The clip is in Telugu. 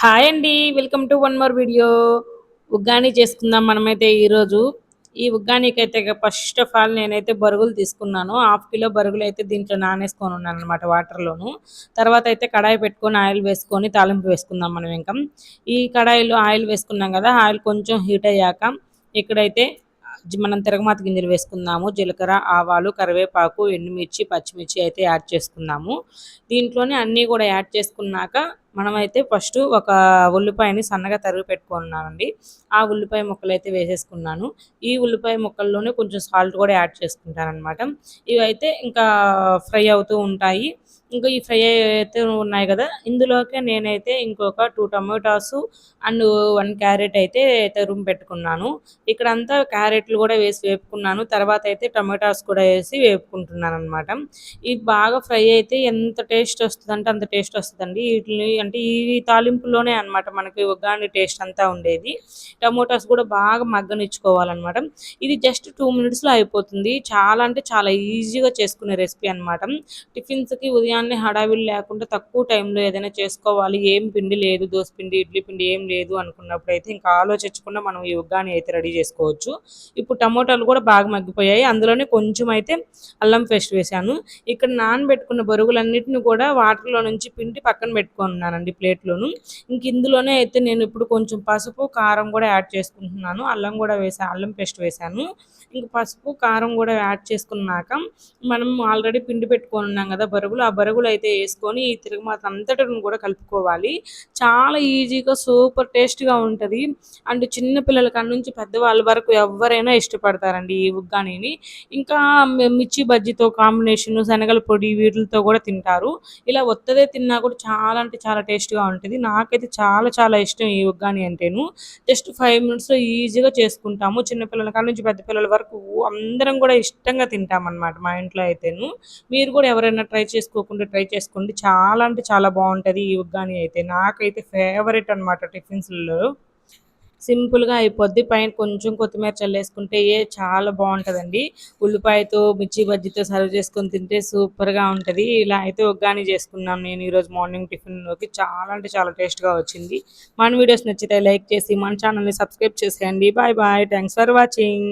హాయ్ అండి welcome to one more video. Uggani చేసుకుందాం మనమైతే ఈరోజు. ఈ ఉగ్గానికి అయితే ఫస్ట్ ఆఫ్ ఆల్ నేనైతే బరుగులు తీసుకున్నాను. హాఫ్ కిలో బరుగులు అయితే దీంట్లో నానేసుకొని ఉన్నాను అనమాట వాటర్లోను. తర్వాత అయితే కడాయి పెట్టుకొని ఆయిల్ వేసుకొని తాలింపు వేసుకుందాం మనం ఇంకా. ఈ కడాయిలో ఆయిల్ వేసుకున్నాం కదా ఆయిల్ కొంచెం హీట్ అయ్యాక ఇక్కడైతే మనం తిరగమాత గింజలు వేసుకుందాము. జీలకర్ర ఆవాలు కరివేపాకు ఎండుమిర్చి పచ్చిమిర్చి అయితే యాడ్ చేసుకుందాము దీంట్లోనే అన్నీ కూడా యాడ్ చేసుకున్నాక మనమైతే ఫస్ట్ ఒక ఉల్లిపాయని సన్నగా తరిగి పెట్టుకున్నానండి. ఆ ఉల్లిపాయ ముక్కలు అయితే వేసేసుకున్నాను. ఈ ఉల్లిపాయ ముక్కల్లోనే కొంచెం సాల్ట్ కూడా యాడ్ చేసుకుంటాను అనమాట ఇవైతే ఇంకా ఫ్రై అవుతూ ఉంటాయి. ఇంకా ఈ ఫ్రై అయితే ఉన్నాయి కదా. ఇందులోకి నేనైతే ఇంకొక two tomatoes and one carrot అయితే తరుము పెట్టుకున్నాను. ఇక్కడ అంతా క్యారెట్లు కూడా వేసి వేపుకున్నాను. తర్వాత అయితే టమాటాస్ కూడా వేసి వేపుకుంటున్నాను అనమాట ఇది బాగా ఫ్రై అయితే ఎంత టేస్ట్ వస్తుందంటే అంత టేస్ట్ వస్తుందండి. వీటిని అంటే ఈ తాలింపులోనే అనమాట మనకి ఉగ్గాని టేస్ట్ అంతా ఉండేది. టమోటాస్ కూడా బాగా మగ్గనిచ్చుకోవాలన్నమాట. ఇది జస్ట్ టూ మినిట్స్లో అయిపోతుంది. చాలా అంటే చాలా ఈజీగా చేసుకునే రెసిపీ అనమాట టిఫిన్స్కి ఉదయాన్నే హడావిడి లేకుండా తక్కువ టైంలో ఏదైనా చేసుకోవాలి. ఏం పిండి లేదు దోశ పిండి ఇడ్లీ పిండి ఏం లేదు అనుకున్నప్పుడు అయితే ఇంకా ఆలోచించకుండా మనం ఈ ఉగ్గాని అయితే రెడీ చేసుకోవచ్చు. ఇప్పుడు టమోటాలు కూడా బాగా మగ్గిపోయాయి. అందులోనే కొంచెం అయితే అల్లం పేస్ట్ వేసాను ఇక్కడ నానబెట్టుకున్న బరుగులన్నిటిని కూడా వాటర్లో నుంచి పిండి పక్కన పెట్టుకున్నానండి ప్లేట్లోను. ఇంక ఇందులోనే అయితే నేను ఇప్పుడు కొంచెం పసుపు కారం కూడా యాడ్ చేసుకుంటున్నాను. అల్లం కూడా వేసాను అల్లం పేస్ట్ వేసాను ఇంక పసుపు కారం కూడా యాడ్ చేసుకున్నాక మనం ఆల్రెడీ పిండి పెట్టుకొని ఉన్నాం కదా బరుగులు. ఆ బరుగులు అయితే వేసుకొని ఈ తిరుగుమాత అంతటిని కూడా కలుపుకోవాలి. చాలా ఈజీగా సూపర్ టేస్ట్గా ఉంటుంది. అండ్ చిన్న పిల్లల కాడ నుంచి పెద్దవాళ్ళ వరకు ఎవరైనా ఇష్టపడతారండి ఈ ఉగ్గానీని. ఇంకా మిర్చి బజ్జీతో కాంబినేషన్ శనగల పొడి వీటితో కూడా తింటారు. ఇలా ఒత్తదే తిన్నా కూడా చాలా అంటే చాలా టేస్ట్గా ఉంటుంది. నాకైతే చాలా చాలా ఇష్టం ఈ ఉగ్గాని అంటేను. జస్ట్ ఫైవ్ మినిట్స్లో ఈజీగా చేసుకుంటాము. చిన్నపిల్లల కాడ నుంచి పెద్ద పిల్లల వరకు అందరం కూడా ఇష్టంగా తింటామన్నమాట మా ఇంట్లో అయితేను. మీరు కూడా ఎవరైనా ట్రై చేసుకోకుండా ట్రై చేసుకోండి చాలా అంటే చాలా బాగుంటుంది ఈ ఉగ్గాని అయితే. నాకైతే ఫేవరెట్ అనమాట టిఫిన్స్లో సింపుల్గా అయిపోద్ది. పైన కొంచెం కొత్తిమీర చల్లేసుకుంటే ఏ చాలా బాగుంటుందండి. ఉల్లిపాయతో మిర్చి బజ్జీతో సర్వ్ చేసుకొని తింటే సూపర్గా ఉంటుంది. ఇలా అయితే ఒగ్గాని చేసుకున్నాను నేను ఈరోజు మార్నింగ్ టిఫిన్లోకి. చాలా అంటే చాలా టేస్ట్గా వచ్చింది. మన వీడియోస్ నచ్చితే లైక్ చేసి మన ఛానల్ని సబ్స్క్రైబ్ చేసేయండి. Bye bye. Thanks for watching.